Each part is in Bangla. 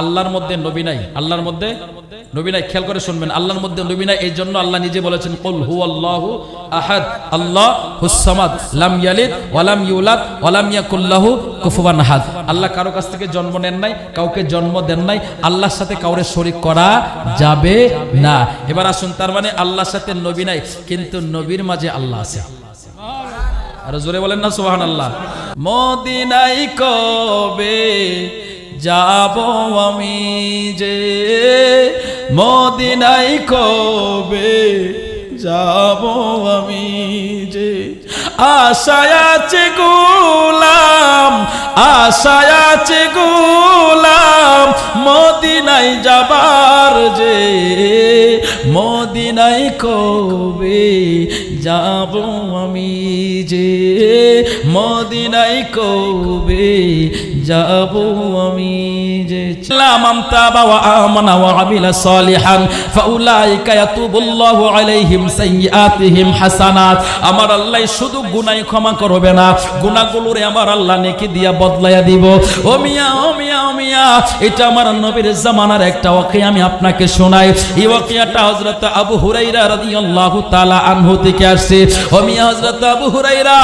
আল্লাহর মধ্যে নবী নাই। আল্লাহর মধ্যে নবী নাই। খেয়াল করে শুনবেন, আল্লাহর মধ্যে নবী নাই এই জন্য আল্লাহ নিজে বলেছেন, কুল হু আল্লাহু আহাদ, আল্লাহ হুসামাদ লাম ইয়ালিদ ওয়ালাম ইউলাদ ওয়ালাম ইয়াকুল্লাহু কুফুয়ান আহাদ। আল্লাহ কারও কাছ থেকে জন্ম নেন নাই, কাউকে জন্ম দেন নাই, আল্লাহর সাথে কাউরে শরীক করা যাবে না। এবার আসুন, তার মানে আল্লাহর সাথে নবী নাই, কিন্তু নবীর মাঝে আল্লাহ আছে। আর জোরে বলেন না সুবহান আল্লাহ মদিনাই কবে যাব আমি যে মদিনাই কবে যাব আমি যে? আশায় আছে গোলাম, আশায় আছে গোলাম মদিনাই যাবার যে মদিনাই কবে যাব আমি যে? মদিনাই কবে যাব আমি যে মান তাবা ওয়া আমানা ওয়া আমিলা সালিহান, ফাউলাইকা ইয়াতুবুল্লাহু আলাইহিম সাইয়্যাতিহিম আমার আল্লাহ শুধু গুনাহ ক্ষমা করবে না, গুনাহগুলোরে আমার আল্লাহ নেকি দিয়া বদলাইয়া দিব। ও মিয়া ও মিয়া ও মিয়া, এটা আমার নবীর জামানার একটা ওয়াকিয়া আমি আপনাকে শোনাই। এই ওয়াকিয়াটা হযরত আবু হুরাইরা রাদিয়াল্লাহু তাআলা আনহু থেকে আসছে। ও মিয়া, হযরত আবু হুরাইরা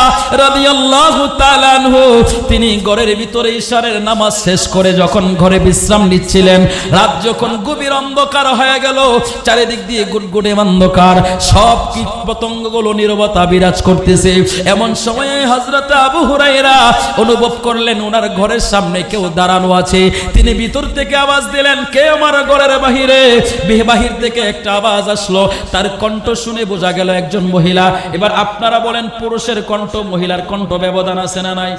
রাদিয়াল্লাহু তাআলা আনহু, তিনি ঘরের ভিতরে ইশারের নামাজ শেষ করে যখন ঘরে বিশ্রাম নিচ্ছিলেন রাত যখন গভীর অন্ধকার হয়ে গেল, চারিদিক দিয়ে গুনগুনে অন্ধকার, সব কীট পতঙ্গগুলো নীরবতা বিরাজ করতেছে। এমন সময়ে হযরত আবু হুরাইরা অনুভব করলেন, ওনার ঘরের সামনে কেউ দাঁড়ানো আছে। তিনি ভিতর থেকে আওয়াজ দিলেন, কে আমার ঘরের বাহিরে? বিহে বাহির থেকে একটা আওয়াজ আসলো, তার কণ্ঠ শুনে বোঝা গেল একজন মহিলা। এবার আপনারা বলেন, পুরুষের কণ্ঠ মহিলার কণ্ঠ ব্যবধান আছে না নাই?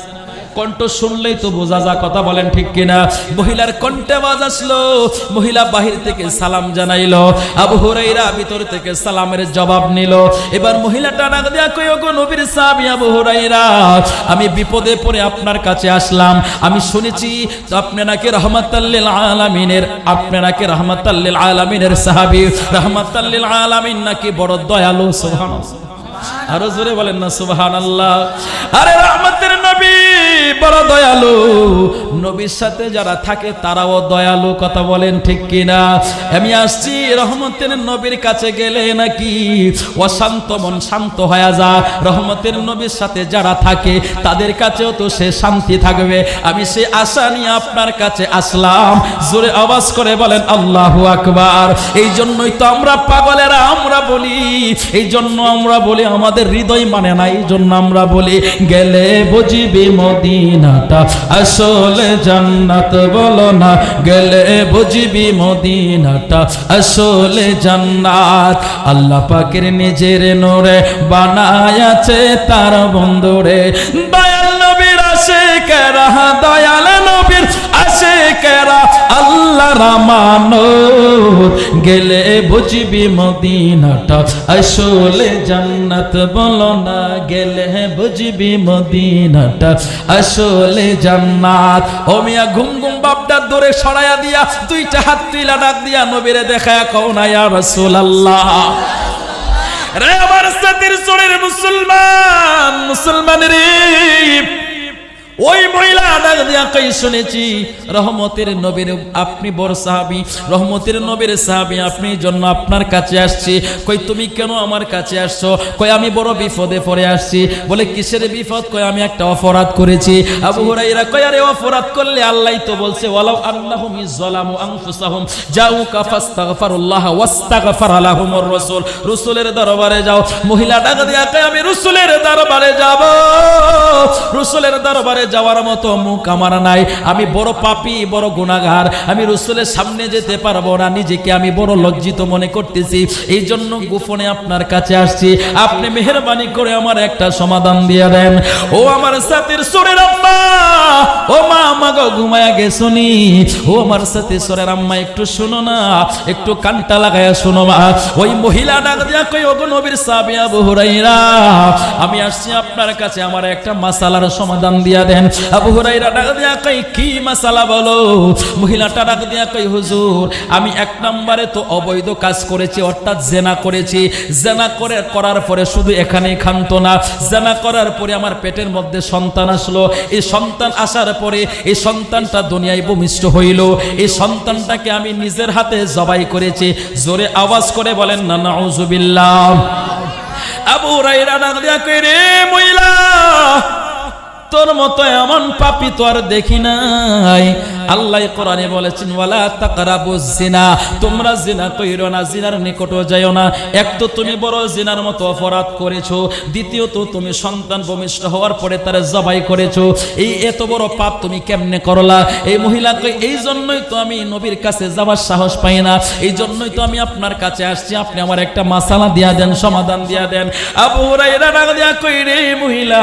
কণ্ঠ শুনলেই তো বোঝা যা কথা বলেন ঠিক কিনা। মহিলার কণ্ঠে আওয়াজ আসলো, মহিলা বাহির থেকে সালাম জানাইলো, আবু হুরাইরা ভিতর থেকে সালামের জবাব নিল। এবার মহিলাটা ডাক দিয়া কই ওগো নবীর সাহাবী আবু হুরাইরা, আমি বিপদে পড়ে আপনার কাছে আসলাম। আমি শুনেছি তো আপনি নাকি রহমাতাল্লিল আলামিনের, আপনি নাকি রহমাতাল্লিল আলামিনের সাহাবী। রহমাতাল্লিল আলামিন নাকি বড় দয়ালু, সুবহানাল্লাহ। আরও জোরে বলেন না সুবহান আল্লাহ আরে রহমতের নবী! বড় দয়ালু। নবীর সাথে যারা থাকে তারাও দয়ালু, কথা বলেন ঠিক কিনা? আমি আসছি, রহমতের নবীর কাছে গেলে নাকি অশান্ত মন শান্ত হয়ে যা। রহমতের নবীর সাথে যারা থাকে তাদের কাছেও তো সে শান্তি থাকবে। আমি সে আশা নিয়ে আপনার কাছে আসলাম। জোরে আওয়াজ করে বলেন, আল্লাহ আকবার। এই জন্যই তো আমরা পাগলেরা, আমরা বলি। এই জন্য আমরা বলি, আমাদের হৃদয় মানে না, এই জন্য আমরা বলি, গেলে বুঝিবি মদিনাটা, আসলে জান্নাত বলো না, গেলে বুঝবি মদিনাটা, আসলে জান্নাত। আল্লাহ পাকের নিজের নোরে বানায় তার বন্ধুরে দয়াল নবীর আসে কেরা দয়াল নবীর আসে কেরা আল্লাহ রামানো গেলে বুঝবি মদিনাটা। আসলে জান্নাত বলো না, গেলে বুঝবি মদিনাটা। আসলে জান্নাত। ও মিয়া, ঘুম ঘুম বাপটা দূরে সরাইয়া দিয়া, দুইটা হাত তুইলা ডাক দিয়া নবীরে দেখা কও না, ইয়া রাসূলুল্লাহ। রে আমার সাথীর চোরের মুসলমান মুসলমান রে ওই মহিলা ডাক দিয়া কই শুনেছি, রহমতের নবীর, আপনি বড় সাহাবি, রহমতের নবীর সাহাবি আপনি জন্য আপনার কাছে আসছি। কই তুমি কেন আমার কাছে আসছো? কই আমি বড় বিপদে পড়ে আসছি। বলে কিসের বিপদ? কই আমি একটা অপরাধ করেছি। আবু হুরাইরা কই আরে অপরাধ করলে আল্লাহ তো বলছে, ওয়ালাউ আন্নাহুম ইযলামু আনফুসাহুম জাউকা ফাস্তাগফিরুল্লাহ ওয়াস্তাগফার লাহুমুর রাসূল। রাসূলের দরবারে যাও। মহিলা ডাক দিয়া কই আমি রাসূলের দরবারে যাব। রাসূলের দরবারে যাওয়ার মতো মুখ আমার নাই। আমি বড় পাপী, বড় গুনাহগার। আমি রসুলের সামনে যেতে পারব না, নিজেকে আমি বড় লজ্জিত মনে করতেছি। এই জন্য গোপনে আপনার কাছে আসছি। আপনি মেহরবানি করে আমার একটা সমাধান দিয়ে দেন। ও আমার সাথের সোরের আম্মা! ও মা আমাকে ঘুমায়া গেছনি। ও আমার সাথে সোরের আম্মা, একটু শুনো না, একটু কানটা লাগায়া শুনো মা। ওই মহিলা ডাক দিয়া কই ওগো নবীর সাহাবী আবু হুরাইরা, আমি আসছি আপনার কাছে, আমার একটা মাসালার সমাধান দিয়া দেন। বলেন, আবু হুরাইরা ডাক দিয়া কই কি মাসালা বলো? মহিলাটা ডাক দিয়া কই হুজুর, আমি এক নম্বরে তো অবৈধ কাজ করেছি, অর্থাৎ জেনা করেছি। জেনা করে করার পরে শুধু এখানেই খান্ত না। জেনা করার পরে আমার পেটের মধ্যে সন্তান আসলো। এই সন্তান আসার পরে এই সন্তানটা দুনিয়ায় ভূমিষ্ঠ হইল। এই সন্তানটাকে আমি নিজের হাতে জবাই করেছি। জোরে আওয়াজ করে বলেন, না, নাউজুবিল্লাহ। আবু রাইরা ডাক দিয়া কই রে মহিলা তোর মতো এমন পাপি তো আর দেখি নাই। আল্লাহ কোরআনে বলেছেন, ওয়ালা তাকরাবু জিনা তোমরা জিনা কইরো না জিনার নিকটও যাইও না। এক তো তুমি বড় জিনার মতো অপরাধ করেছ। দ্বিতীয়ত তুমি সন্তান ভূমিষ্ঠ হওয়ার পরে তার জবাই করেছ। এই এত বড় পাপ তুমি কেমনে করলা? এই মহিলাকে এই জন্যই তো আমি নবীর কাছে যাওয়ার সাহস পাই না। এই জন্যই তো আমি আপনার কাছে আসছি। আপনি আমার একটা মাসালা দিয়া দেন, সমাধান দিয়া দেন। আবু হুরাইরা ডাক দিয়া কই রে মহিলা,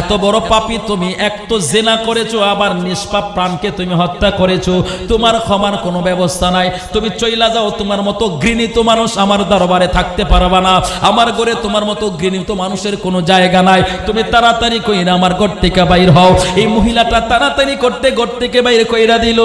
এত বড় পাপী তুমি, এক তো জেনা করেছ, আবার নিষ্পাপ প্রাণকে তুমি হত্যা করেছ। তোমার ক্ষমার কোনো ব্যবস্থা নাই। তুমি চইলা যাও, তোমার মতো ঘৃণিত মানুষ আমার দরবারে থাকতে পারবা না। আমার ঘরে তোমার মতো ঘৃণিত মানুষের কোনো জায়গা নাই। তুমি তাড়াতাড়ি কইরা আমার ঘর থেকে বাইর হও। এই মহিলাটা তাড়াতাড়ি করতে, ঘর থেকে বাইর কইরা দিল।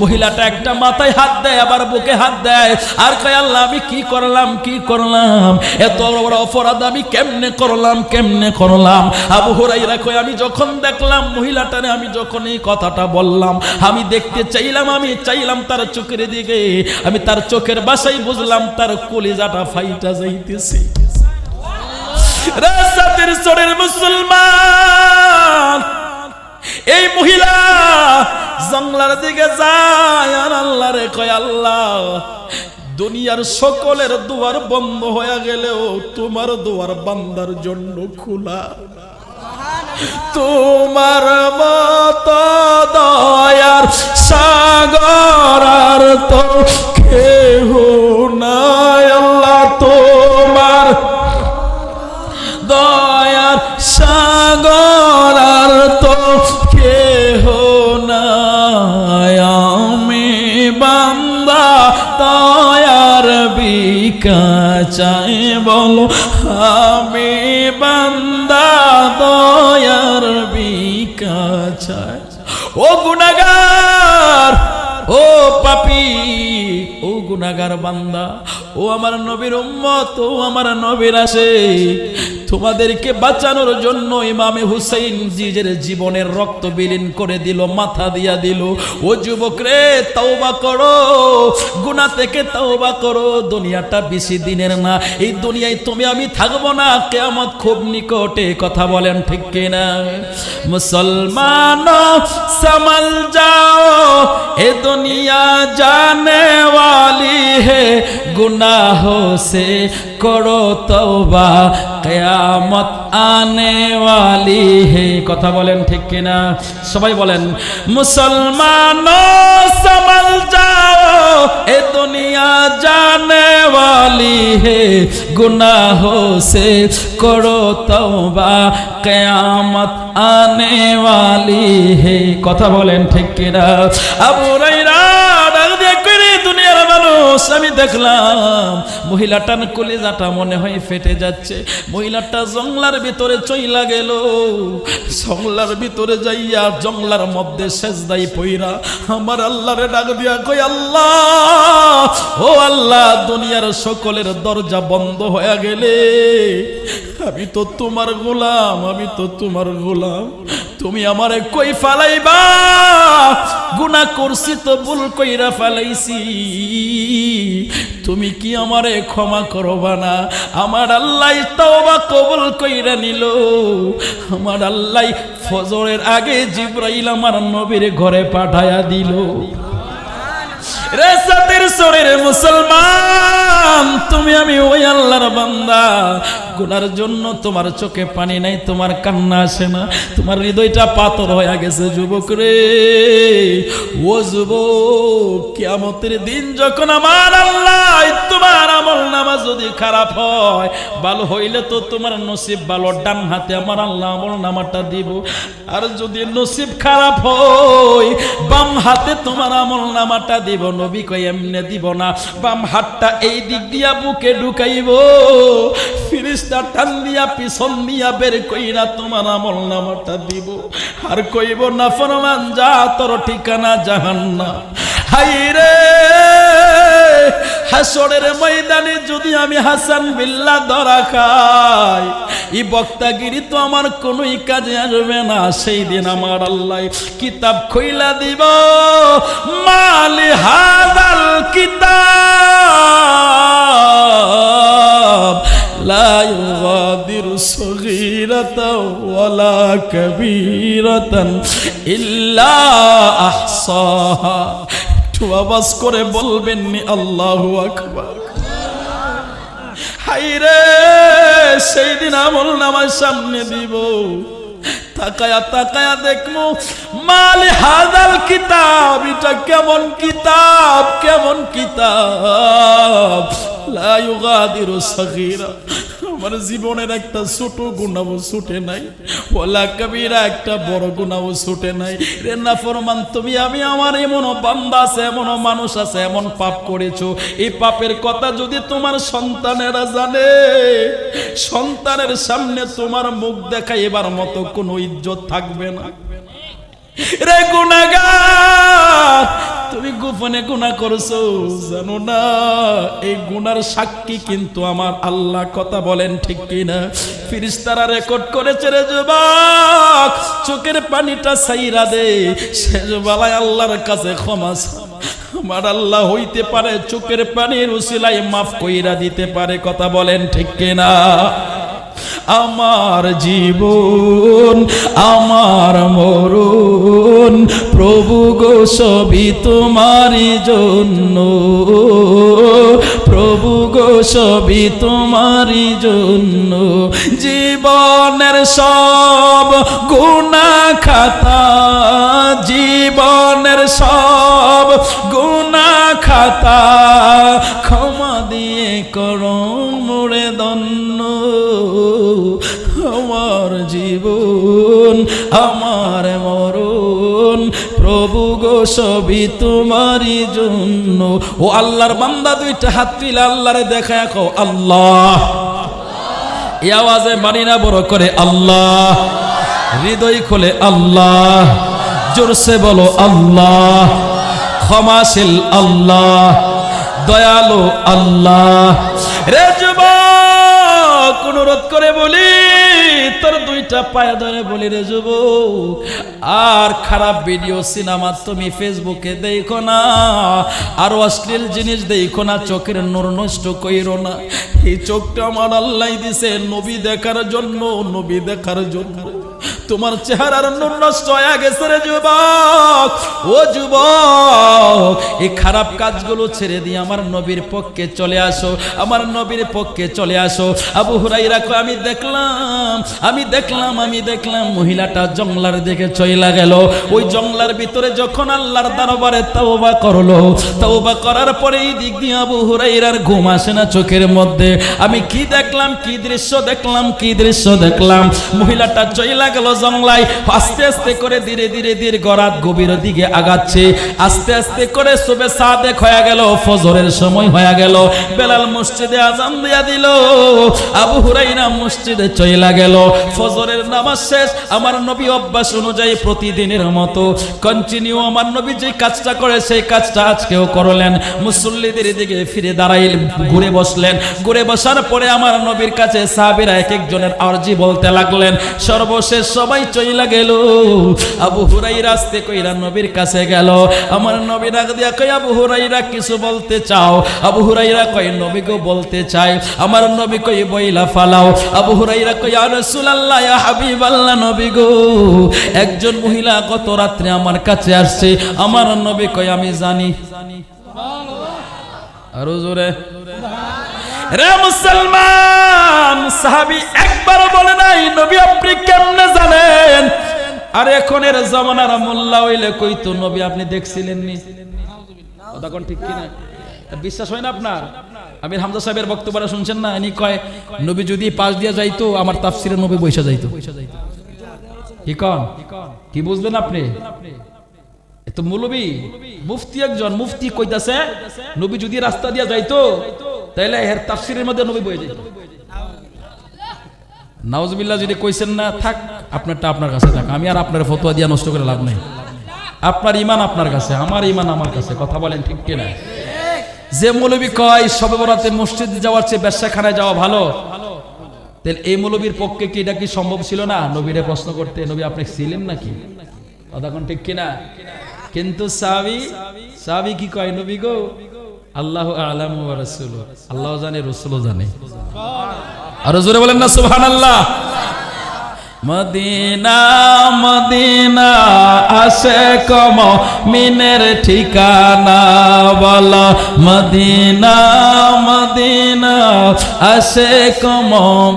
মহিলাটা একটা মাথায় হাত দেয়, আবার বুকে হাত দেয়। আর কয়, আল্লাহ, আমি কি করলাম কি করলাম? এত বড় অপরাধ আমি কেমনে করলাম কেমনে করলাম? আবু হুরাইরা কয়, আমি যখন দেখলাম মহিলাটারে, আমি যখন এই কথাটা বললাম, আমি দেখতে চাইলাম, আমি চাইলাম তার চোখের দিকে। আমি তার চোখের বাসাই বুঝলাম তার কলিজাটা ফাইটা যাইতেছে। রাস্তাতের চরের মুসলমান, এই মহিলা জঙ্গলার দিকে যায় আর আল্লাহ রে কয়, আল্লাহ, দুনিয়ার সকলের দুয়ার বন্ধ হয়ে গেলেও তোমার দুয়ার বান্দার জন্য খোলা। তোমার মত দয়ার সাগর আর তো কেহ নাই আল্লাহ, তোমার দয়ার সাগর আর তো কেহ নাই। আমি বান্দা, দয়ার বিকা চাই, বলো বিকা চাই ও গুনাগার, ও পাপি, ও গুনাগার বান্দা, ও আমার নবীর উম্মত, ও আমার নবীর আসে তোমাদেরকে বাঁচানোর জন্য ইমামে হুসাইন জিজের জীবনের রক্ত বিলীন করে দিল মাথা দিয়া দিল ও যুবক রে তওবা করো গুনাহ থেকে তওবা করো দুনিয়াটা বেশি দিনের না এই দুনিয়ায় তুমি আমি থাকবো না কেয়ামত খুব নিকটে কথা বলেন ঠিক কিনা মুসলমান समल जाओ ए दुनिया जाने वाली है गुनाहों से করো তওবা। কেয়ামত আনে ওয়ালি হে। কথা বলেন ঠিক কি না সবাই বলেন মুসলমান সামাল যাও, এ দুনিয়া জানে ওয়ালি হে। গুনাহ সে করো তওবা। কেয়ামত আনে ওয়ালি হে। কথা বলেন ঠিক কি না আবু রাইরা মানুষ আমি দেখলাম। মহিলাটার কলিজাটা মনে হয় ফেটে যাচ্ছে। মহিলাটা জংলার ভিতরে চইলা গেল। জংলার ভিতরে যাইয়া জংলার মধ্যে শেষ সেজদাই পইরা আমার আল্লাহরে ডাক দিয়া কই আল্লাহ, ও আল্লাহ, দুনিয়ার সকলের দরজা বন্ধ হয়ে গেলে আমি তো তোমার গোলাম, আমি তো তোমার গোলাম। তুমি আমারে কই ফালাইবা? গুনা করছি তো ভুল কইরা ফালাইছি। তুমি কি আমারে ক্ষমা করবা না? আমার আল্লাহ তওবা কবুল কইরা নিল। আমার আল্লাহ ফজরের আগে জিব্রাইল আমার নবীর ঘরে পাঠায়া দিল। মুসলমান, তুমি আমি ওই আল্লাহর বান্দা। গুনার জন্য তোমার চোখে পানি নাই, তোমার কান্না আসে না, তোমার হৃদয়টা পাথর হয়ে গেছে যুবক রে। ও যুবক, কিয়ামতের দিন যখন আমার আল্লাহ তোমার আমল নামা যদি খারাপ হয়, ভালো হইলে তো তোমার নসিব ভালো, ডান হাতে আমার আল্লাহ আমল নামাটা দিব। আর যদি নসিব খারাপ হয়, বাম হাতে তোমার আমল নামাটা দিব নবী কই এমনে দিব না। বাম হাতটা এই দিক দিয়া বুকে ঢুকাইব। ফিরিস্তা টান দিয়া পিছন দিয়া বের কইরা তোমার আমল নামাটা দিব। আর কইব না, ফরমান যা তোর ঠিকানা জাহান্না হাইরে, হাসরের ময়দানে যদি আমি হাসান বিল্লা ধরা খাই, এই বক্তাগিরি তো আমার কোনোই কাজে আসবে না। সেই দিন আমার আল্লাহ কিতাব খইলা দিব। মালি হাদাল কিতাব, লা ইউগাদিরু সগীরাতাও ওয়ালা কাবীরাতান ইল্লা আহসাহা। আওয়াজ করে বলবেন নি, আল্লাহু আকবার। হাইরে সেই দিন আমল নামার সামনে দিব। তাকায়া তাকায়া দেখমু মালি হাদাল কিতাব, এটা কেমন কিতাব কেমন কিতাব? লা ইউগাদিরু সগীরা। আমার জীবনের একটা ছোট গুণাও ছুটে নাই। ওলা কবিরা একটা বড় গুণাও ছুটে নাই। রে না ফরমান, তুমি, আমি, আমার এমন বান্দা আছে এমন মানুষ আছে, এমন পাপ করেছ। এই পাপের কথা যদি তোমার সন্তানেরা জানে, সন্তানের সামনে তোমার মুখ দেখাইবার মতো কোনো ইজ্জত থাকবে না। রে গুনাগার তুমি গোপনে গুণা করছ, জানো না? এই গুনার সাক্ষী কিন্তু আমার আল্লাহ, কথা বলেন ঠিক কিনা? ফিরিস্তারা রেকর্ড করেছে রে যুবক, চোখের পানিটা সাইরা দে, শেষ বেলায় আল্লাহর কাছে ক্ষমা। আমার আল্লাহ হইতে পারে, চোখের পানির উসিলাই মাফ কইরা দিতে পারে, কথা বলেন ঠিক কিনা? আমার জীবন, আমার মরণ, প্রভু গো সবই তোমারই জন্য। প্রভু গো সবই তোমারই জন্য। জীবনের সব গুণা খাতা জীবনের সব গুণা খাতা ক্ষমা দিয়ে করো মোড়ে আমার জীবন, আমার মরণ। প্রভু গো, সবই তোমারই জন্য। ও আল্লাহর বান্দা, দুইটা হাত তুলে আল্লাহরে দেখা কো আল্লাহ। এই আওয়াজে মানি না বড় করে, আল্লাহ। হৃদয় খোলে, আল্লাহ। জোরসে বলো, আল্লাহ। ক্ষমাশীল, আল্লাহ। দয়ালু, আল্লাহ। রে যুবক! অনুরোধ করে বলি, তোর দুইটা পায়ে ধরে বলি রে যুব আর খারাপ ভিডিও সিনেমা তুমি ফেসবুকে দেখো না, আর অশ্লীল জিনিস দেখো না, চোখের নূর নষ্ট কইরো না। এই চোখটা আমার আল্লাহ দিছে, নবী দেখার জন্য, নবী দেখার জন্য। তোমার চেহারার নূর নষ্ট হয়ে গেছে রে যুবক। ও যুবক, এই খারাপ কাজগুলো ছেড়ে দিয়ে আমার নবীর পক্ষে চলে আসো, আমার নবীর পক্ষে চলে আসো। আবু হুরাইরা কয়, আমি দেখলাম আমি দেখলাম আমি দেখলাম, মহিলাটা জংলার দিকে চইলা গেল। ওই জংলার ভিতরে যখন আল্লাহর দরবারে তওবা করল, তওবা করার পরে এই দিক দিয়ে আবু হুরাইরার ঘুম আসে না চোখের মধ্যে। আমি কি দেখলাম, কি দৃশ্য দেখলাম, কি দৃশ্য দেখলাম? মহিলাটা চইলা গেল জংলায় আস্তে আস্তে করে ধীরে ধীরে ধীরে গরাত গভীর দিকে আগাচ্ছে। আস্তে আস্তে করে সবে সাদেক হয়ে গেল, ফজরের সময় হয়ে গেল। বেলাল মসজিদে আজান দিয়া দিল, আবু মসজিদে চইলা গেল। ফজরের নামাজ শেষ, আমার নবী অভ্যাস অনুযায়ী প্রতিদিনের মতো কন্টিনিউ আমার নবী যে কাজটা করে, সেই কাজটা আজকেও করলেন। মুসল্লিদের দিকে ফিরে দাঁড়াইল, ঘুরে বসলেন। ঘুরে বসার পরে আমার নবীর কাছে সাহাবীরা এক একজনের আরজি বলতে লাগলেন, সর্বশেষ সবাই চইলা গেল। আবু হুরাই রাস্তে কইরা নবীর কাছে গেল। আমার নবী ডাক দিয়া কই আবু হুরাইরা, কিছু বলতে চাও? আবু হুরাইরা কই নবী গো, বলতে চাই। আমার নবী কই বইলা ফালাও। আবু হুরাইরা কই আর রাসূলুল্লাহ, ইয়া হাবিবাল্লাহ, নবী গো, একজন মহিলা গত রাত্রে আমার কাছে আসছে। আমার নবী কই আমি জানি। আরও জোরে। রে মুসলমান, সাহাবী একবারও বলে নাই, নবী আপনি কেমনে জানেন? আর এখনের জামানার মোল্লা হইলে কই তো নবী, আপনি দেখছিলেন নি ঠিক কিনা? বিশ্বাস হয় না আপনার? আমির হামজা সাহেবের শুনছেন না? ইনি কয়, নবী যদি পাশ দিয়ে যাইতো, আমার তাফসিরে নবী বৈশা যাইতো। কি কন? কি বুঝলেন আপনি? মুফতি একজন, মুফতি কইতাছে, নবী যদি রাস্তা দিয়ে যাইতো তাইলে এর তাফসিরের মধ্যে নবী বয়ে নাউজবিল্লাহ, যদি কইছেন না, থাক, আপনারটা আপনার কাছে থাক। আমি আর আপনার ফতোয়া নষ্ট করে লাভ নেই। আপনার ইমান আপনার কাছে, আমার ইমান আমার কাছে, কথা বলেন ঠিক কিনা? যে মৌলবী কয়, সবে বরাতে মসজিদ যাওয়ার চেয়ে ব্যবসাখানায় যাওয়া ভালো। তাহলে এই মৌলবীর পক্ষে কি এটা কি সম্ভব ছিল না? নবীরে প্রশ্ন করতে, নবী, আপনি ছিলেন নাকি? কথা ঠিক কিনা? কিন্তু সাবি সাবি কি কয়, নবী গো আল্লাহ আলাম রসুল আল্লাহ জানে রসুলও জানে। আরও জোরে বলেন না সুহান আল্লাহ মদিনা মদিনা আসে কম মিনের ঠিকানা বল মদিনা মদিনা আসে কম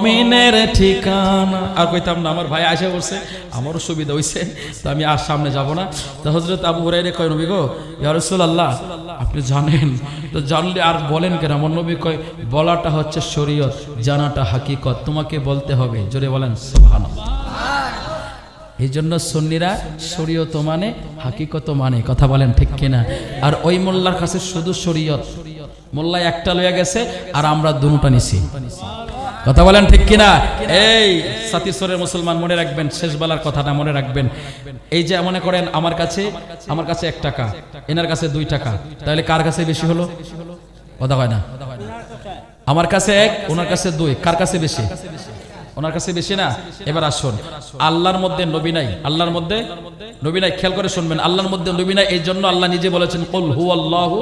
মিনের ঠিকানা। আর কইতাম না, আমার ভাই আসে বলছে, আমারও সুবিধা হইছে, তো আমি আর সামনে যাব না। তো হজরত আবু হুরাইরে কয়, নবী গো, ইয়া রাসূলুল্লাহ, আপনি জানেন? তো জানলে আর বলেন কেন? আমার নবী কয়, বলাটা হচ্ছে শরীয়ত, জানাটা হাকিকত, তোমাকে বলতে হবে। জোরে বলেন, সুবহানাল্লাহ। এই জন্য সন্নিরা শরীয়ত মানে হাকিকত মানে কথা বলেন ঠিক কিনা? আর ওই মোল্লার কাছে শুধু শরীয়ত। মোল্লা একটা লইয়া গেছে, আর আমরা দুটা নিছি। কথা বলেন ঠিক কিনা? এই সাতিশ্বরের মুসলমান মনে রাখবেন, শেষবেলার কথাটা মনে রাখবেন। এই যে মনে করেন, আমার কাছে আমার কাছে এক টাকা, এনার কাছে দুই টাকা। তাহলে কার কাছে বেশি হলো? কথা হয় না? আমার কাছে এক, ওনার কাছে দুই। কার কাছে বেশি? ওনার কাছে বেশি না? এবার আসুন। আল্লাহর মধ্যে নবী নাই। আল্লাহর মধ্যে নবী নাই। খেয়াল করে শুনবেন, আল্লাহর মধ্যে নবী নাই, এই জন্য আল্লাহ নিজে বলেছেন, কুল হু আল্লাহু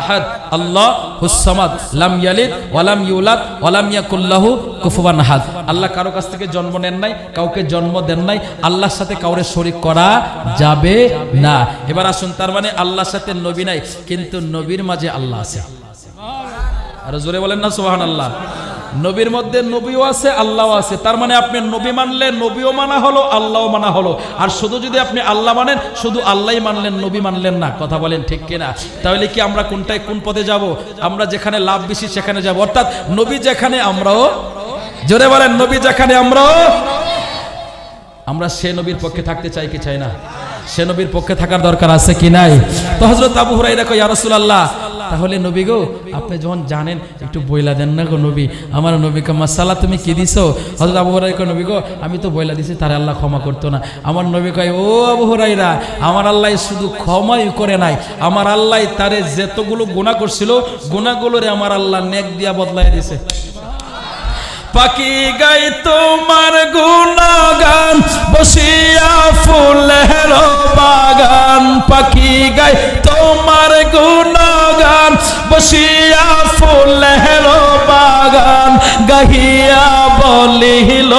আহাদ, আল্লাহ হুসামাদ লাম ইয়ালিদ ওয়ালাম ইউলাদ ওয়ালাম ইয়াকুল্লাহু কুফুয়ান আহাদ। আল্লাহ কারও কাছ থেকে জন্ম নেন নাই, কাউকে জন্ম দেন নাই, আল্লাহর সাথে কাউরে শরীক করা যাবে না। এবার আসুন, তার মানে আল্লাহর সাথে নবী নাই, কিন্তু নবীর মাঝে আল্লাহ আছে। আর জোরে বলেন না সুবহান আল্লাহ নবীর মধ্যে নবীও আছে, আল্লাহও আছে। তার মানে আপনি নবী মানলে নবীও মানা হলো, আল্লাহও মানা হলো। আর শুধু যদি আপনি আল্লাহ মানেন, শুধু আল্লাহই মানলেন, নবী মানলেন না। কথা বলেন ঠিক কিনা? তাহলে কি আমরা কোনটায় কোন পথে যাব? আমরা যেখানে লাভ বেশি সেখানে যাব। অর্থাৎ নবী যেখানে আমরাও, জোরে বলেন, নবী যেখানে আমরাও, আমরা সে নবীর পক্ষে থাকতে চাই কি চাই না? সে নবীর পক্ষে থাকার দরকার আছে কি নাই? তো হজরত আবু হুরাইরা কই ইয়া রাসূলুল্লাহ তাহলে নবী গো, আপনি যখন জানেন, একটু বইলা দেন না গো নবী। আমার নবীকে মাসালা তুমি কি দিছো? হজরত আবু হুরাইরা কয় নবী গো, আমি তো বইলা দিছি, তারে আল্লাহ ক্ষমা করতো না। আমার নবী কয়, ও আবু হুরাইরা আমার আল্লাহ শুধু ক্ষমাই করে নাই। আমার আল্লাহ তারে যতগুলো গুনাহ করছিল, গুনাহগুলোরে আমার আল্লাহ নেক দিয়া বদলাই দিছে। পাখি গাই তোমার গুণগান বসিয়া ফুলের বসিয়া ফুলের বাগান, গাহিয়া বলিল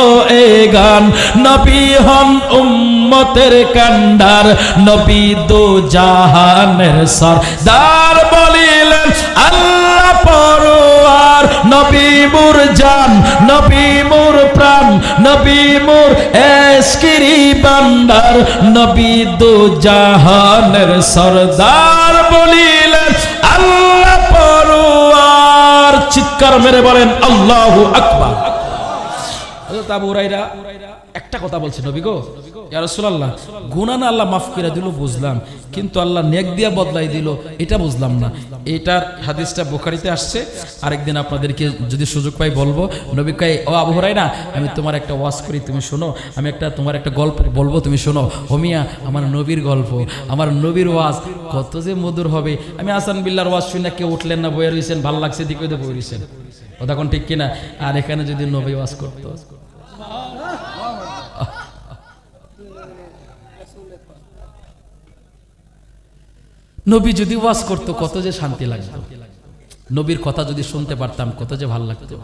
এ গান, নবী হন উম্মতের কান্ডার, নবী দু জাহানের সরদার বলিলেন, আল্লাহ পরোয়ার, নবী মুর জান, নবী মুর প্রাণ, নবী মুর এসকিরি বান্দার, নবী দু জাহানের সরদার বলিলেন চিৎকার মেরে বলেন আল্লাহু আকবার হযরত আবু হুরাইরা একটা কথা বলছে, নবী গো, ইয়া রাসূলুল্লাহ, গুনাহ আল্লাহ মাফ করে দিল, বুঝলাম, কিন্তু আল্লাহ নেক দিয়া বদলাই দিল, এটা বুঝলাম না। এটার হাদিসটা বুখারীতে আসছে, আরেকদিন আপনাদেরকে যদি সুযোগ পাই বলব, নবী কয়, ও আবু হুরাইরা আমি তোমার একটা ওয়াজ করি, তুমি শোনো, আমি একটা তোমার একটা গল্প বলব, তুমি শোনো হোমিয়া আমার নবীর গল্প, আমার নবীর ওয়াজ, কত যে মধুর হবে, আমি আসান বিল্লার ওয়াজ শুনে কেউ উঠলেন না, বইয়ে রয়েছেন ভালো লাগছে দিকে বই রয়েছেন কথা কোন ঠিক কিনা? আর এখানে যদি নবী ওয়াজ করতো। নবী যদি ওয়াজ করতো, কত যে শান্তি লাগতো। নবীর কথা যদি শুনতে পারতাম, কত যে ভালো লাগতো।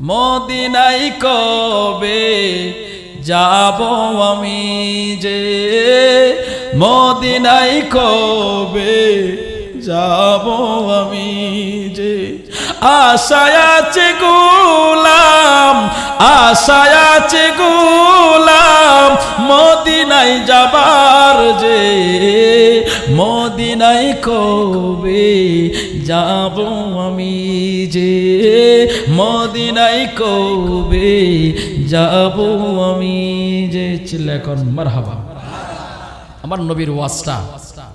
মদিনাই কবে যাব আমি যে? মদিনাই কবে যাব আমি যে? আশায় আছে গোলাম, আশায় আছে গোলাম মদিনাই যাবার যে মদিনাই কবে যাব আমি যে মদিনাই কবে যাব আমি যে চিল্লা এখন মারহাবা। আমার নবীর ওয়াজটা।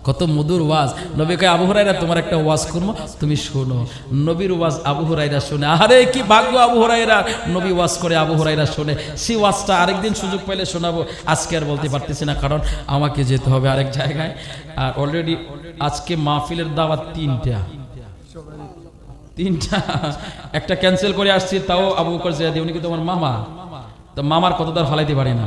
কত মধুর ওয়াজ। নবীকে আবু হুরাইরা তোমার একটা ওয়াজ করব, তুমি শোনো। নবীর ওয়াজ আবু হুরাইরা শুনে। আরে কি ভাগ্য আবু হুরাইরা নবী ওয়াজ করে আবু হুরাইরা শুনে। সেই ওয়াজটা আরেকদিন সুযোগ পাইলে শোনাবো। আজকে আর বলতে পারতেছি না, কারণ আমাকে যেতে হবে আরেক জায়গায়। আর অলরেডি আজকে মাহফিলের দাওয়াত তিনটা। তিনটা। একটা ক্যান্সেল করে আসছি, তাও আবু বকর জিয়াদি, উনি কিন্তু আমার মামা? তো মামার কত তার ফালাইতে পারি না।